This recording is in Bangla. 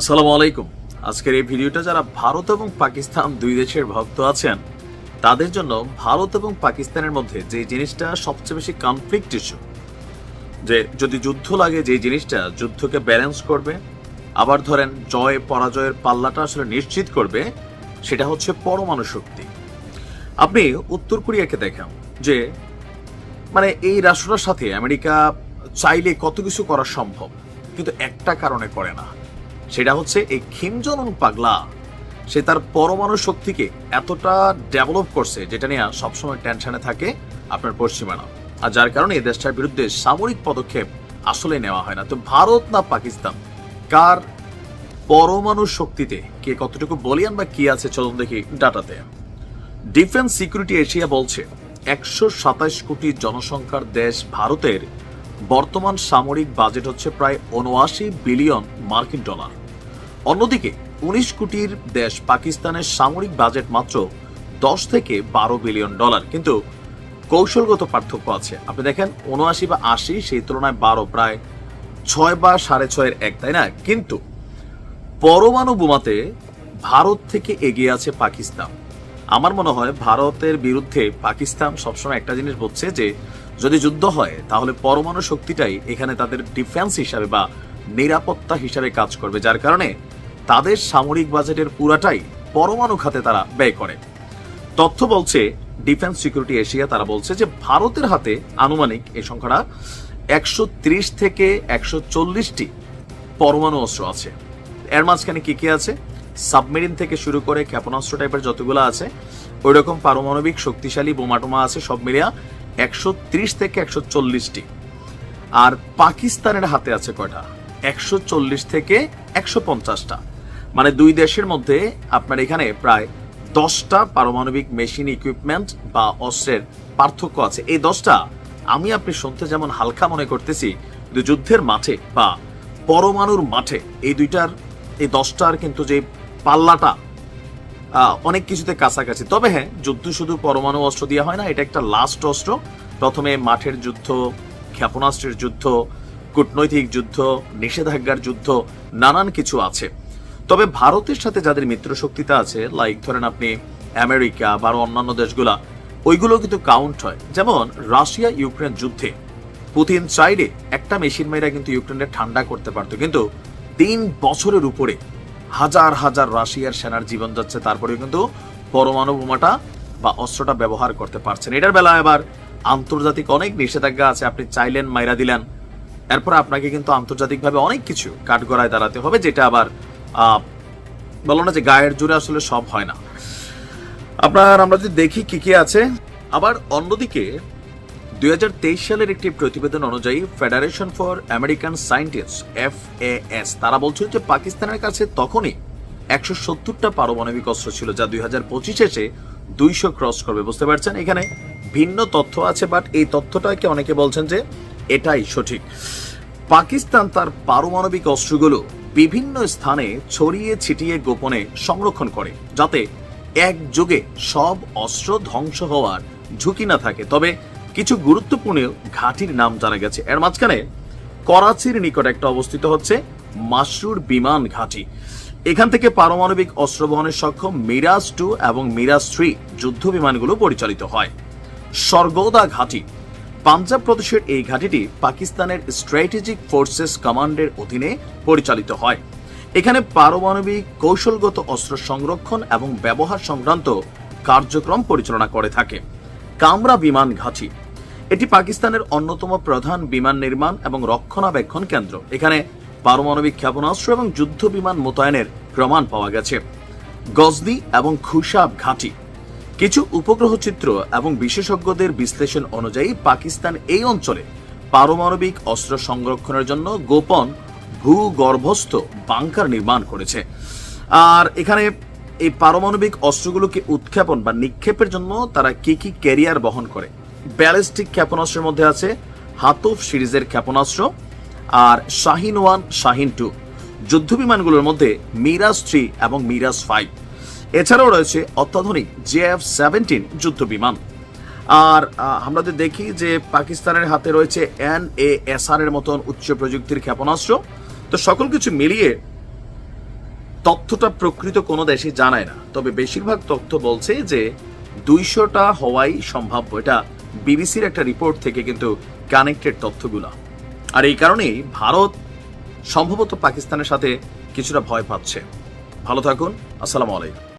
আসসালামু আলাইকুম। আজকের এই ভিডিওটা যারা ভারত এবং পাকিস্তান দুই দেশের ভক্ত আছেন, তাদের জন্য ভারত এবং পাকিস্তানের মধ্যে যে জিনিসটা সবচেয়ে বেশি কনফ্লিক্ট ইস্যু যে যদি যুদ্ধ লাগে, যে জিনিসটা যুদ্ধকে ব্যালেন্স করবে, আবার ধরেন জয়, পরাজয়ের পাল্লাটা আসলে নিশ্চিত করবে, সেটা হচ্ছে পরমাণু শক্তি। আপনি উত্তর কোরিয়াকে দেখেন যে মানে এই রাষ্ট্রটার সাথে আমেরিকা চাইলে কত কিছু করা সম্ভব, কিন্তু একটা কারণে করে না। সেটা হচ্ছে এই খিম জন পাগলা। সে তার পরমাণু শক্তিকে এতটা ডেভেলপ করছে, যেটা নিয়ে সবসময় টেনশনে থাকে আপনার পশ্চিমানা আর যার কারণে এই দেশটার বিরুদ্ধে সামরিক পদক্ষেপ আসলে নেওয়া হয় না। তো ভারত না পাকিস্তান, কার পরমাণু শক্তিতে কে কতটুকু বলিয়ান বা কি আছে চলুন দেখি ডাটাতে। ডিফেন্স সিকিউরিটি এশিয়া বলছে, একশো সাতাশ কোটি জনসংখ্যার দেশ ভারতের বর্তমান সামরিক বাজেট হচ্ছে প্রায় উনআশি বিলিয়ন মার্কিন ডলার অন্যদিকে, উনিশ কোটির দেশ পাকিস্তানের সামরিক বাজেট মাত্র দশ থেকে বারো বিলিয়ন ডলার। কিন্তু কৌশলগত পার্থক্য আছে। আপনি দেখেন উনআশি বা আশি সেই তুলনায় বারো, প্রায় ছয় বা সাড়ে ছয়ের এক, তাই না? কিন্তু পরমাণু বোমাতে ভারত থেকে এগিয়ে আছে পাকিস্তান। আমার মনে হয় ভারতের বিরুদ্ধে পাকিস্তান সবসময় একটা জিনিস বলছে যে, যদি যুদ্ধ হয়, তাহলে পরমাণু শক্তিটাই এখানে তাদের ডিফেন্স হিসাবে বা নিরাপত্তা হিসাবে কাজ করবে। যার কারণে তাদের সামরিক বাজেটের পুরাটাই পরমাণু খাতে তারা ব্যয় করে। তথ্য বলছে, ডিফেন্স সিকিউরিটি এশিয়া তারা বলছে যে ভারতের হাতে আনুমানিক এই সংখ্যাটা একশো ত্রিশ থেকে একশো চল্লিশটি পরমাণু অস্ত্র আছে। এর মাঝখানে কি কি আছে? সাবমেরিন থেকে শুরু করে ক্ষেপণাস্ত্র টাইপের যতগুলো আছে ওই রকম পারমাণবিক শক্তিশালী বোমাটোমা আছে সব মিলিয়া একশো ত্রিশ থেকে একশো চল্লিশটি। আর পাকিস্তানের হাতে আছে কয়টা? একশো চল্লিশ থেকে একশো পঞ্চাশটা। মানে দুই দেশের মধ্যে আপনার এখানে প্রায় দশটা পারমাণবিক মেশিন ইকুইপমেন্ট বা অস্ত্রের পার্থক্য আছে। এই দশটা আমি আপনি শুনতে যেমন হালকা মনে করতেছি, কিন্তু যুদ্ধের মাঠে বা পরমাণুর মাঠে এই দুইটার, এই দশটার কিন্তু যে পাল্লাটা অনেক কিছুতে কাছাকাছি। তবে হ্যাঁ যুদ্ধ শুধু পরমাণু অস্ত্র দিয়ে হয় না, এটা একটা লাস্ট অস্ত্র। প্রথমে মাঠের যুদ্ধ, ক্ষেপণাস্ত্রের যুদ্ধ, কূটনৈতিক যুদ্ধ, নিষেধাজ্ঞার যুদ্ধ, নানান কিছু আছে। তবে ভারতের সাথে যাদের মিত্র শক্তিতে আছে লাইক ধরেন আপনি আমেরিকা বা অন্যান্য দেশগুলা ওইগুলো কিন্তু কাউন্ট হয়। যেমন রাশিয়া ইউক্রেন যুদ্ধে, পুতিন চাইলে একটা মেশিন মেয়েরা কিন্তু ইউক্রেনের ঠান্ডা করতে পারতো। কিন্তু তিন বছরের উপরে হাজার হাজার রাশিয়ার সেনার জীবন যাচ্ছে, তারপরেও কিন্তু পরমাণু বোমাটা বা অস্ত্রটা ব্যবহার করতে পারছেন এটার বেলা আবার আন্তর্জাতিক অনেক নিষেধাজ্ঞা আছে, আপনি চাইলেন, মাইরা দিলেন। এরপর আপনাকে কিন্তু আন্তর্জাতিকভাবে অনেক কিছু কাঠগড়ায় দাঁড়াতে হবে, যেটা আবার বলো না যে গায়ের জোরে আসলে সব হয় না। আপনার আমরা যদি দেখি কি কি আছে, আবার অন্যদিকে দু হাজার তেইশ সালের একটি প্রতিবেদন অনুযায়ী federation for American scientist F S তারা বলছিল যে পাকিস্তানের কাছে তখনই একশো সত্তরটা পারমাণবিক অস্ত্র ছিল যা দুই হাজার পঁচিশে এসে দুইশো ক্রস করবে, বুঝতে পারছেন? এখানে ভিন্ন তথ্য আছে বাট এই তথ্যটাকে অনেকে বলছেন যে এটাই সঠিক। পাকিস্তান তার পারমাণবিক অস্ত্রগুলো বিভিন্ন স্থানে ছড়িয়ে ছিটিয়ে গোপনে সংরক্ষণ করে, যাতে একযোগে সব অস্ত্র ধ্বংস হওয়ার ঝুঁকি না থাকে। তবে কিছু গুরুত্বপূর্ণ ঘাঁটির নাম জানা গেছে। এর মাঝখানে করাচির নিকট একটা অবস্থিত হচ্ছে মাসরুর বিমান ঘাঁটি। এখান থেকে পারমাণবিক অস্ত্র বহনের সক্ষম মিরাজ টু এবং মিরাজ থ্রি যুদ্ধ বিমানগুলো পরিচালিত হয়। স্বর্গদা ঘাঁটি পাঞ্জাব প্রদেশের এই ঘাঁটিটি পাকিস্তানের স্ট্র্যাটেজিক ফোর্সেস কমান্ডের অধীনে পরিচালিত হয়। এখানে পারমাণবিক, কৌশলগত অস্ত্র সংরক্ষণ এবং ব্যবহার সংক্রান্ত কার্যক্রম পরিচালনা করে থাকে। কামরা বিমান ঘাঁটি। এটি পাকিস্তানের অন্যতম প্রধান বিমান নির্মাণ এবং রক্ষণাবেক্ষণ কেন্দ্র। এখানে পারমাণবিক ক্ষেপণাস্ত্র এবং যুদ্ধ বিমান মোতায়েনের প্রমাণ পাওয়া গেছে। গজনি এবং খুশাব ঘাঁটি কিছু উপগ্রহ চিত্র এবং বিশেষজ্ঞদের বিশ্লেষণ অনুযায়ী পাকিস্তান এই অঞ্চলে পারমাণবিক অস্ত্র সংরক্ষণের জন্য গোপন ভূগর্ভস্থ বাংকার নির্মাণ করেছে। আর এখানে এই পারমাণবিক অস্ত্রগুলোকে উৎক্ষেপণ বা নিক্ষেপের জন্য তারা কি কি ক্যারিয়ার বহন করে? ব্যালিস্টিক ক্ষেপণাস্ত্রের মধ্যে আছে হাতফ সিরিজের ক্ষেপণাস্ত্র আর শাহিন ওয়ান শাহিন টু। যুদ্ধ বিমানগুলোর মধ্যে মিরাজ থ্রি এবং মিরাজ ফাইভ। এছাড়াও রয়েছে অত্যাধুনিক জেএফ সেভেন্টিন যুদ্ধ বিমান আর আমরা দেখি যে পাকিস্তানের হাতে রয়েছে এন এ এস আর এর মতন উচ্চ প্রযুক্তির ক্ষেপণাস্ত্র, তো সকল কিছু মিলিয়ে তথ্যটা প্রকৃত কোনো দেশই জানায় না। তবে বেশিরভাগ তথ্য বলছে যে দুইশোটা হওয়াই সম্ভাব্য। এটা বিবিসির একটা রিপোর্ট থেকে কিন্তু কানেক্টেড তথ্যগুলা। আর এই কারণেই ভারত সম্ভবত পাকিস্তানের সাথে কিছুটা ভয় পাচ্ছে। ভালো থাকুন, আসসালামু আলাইকুম।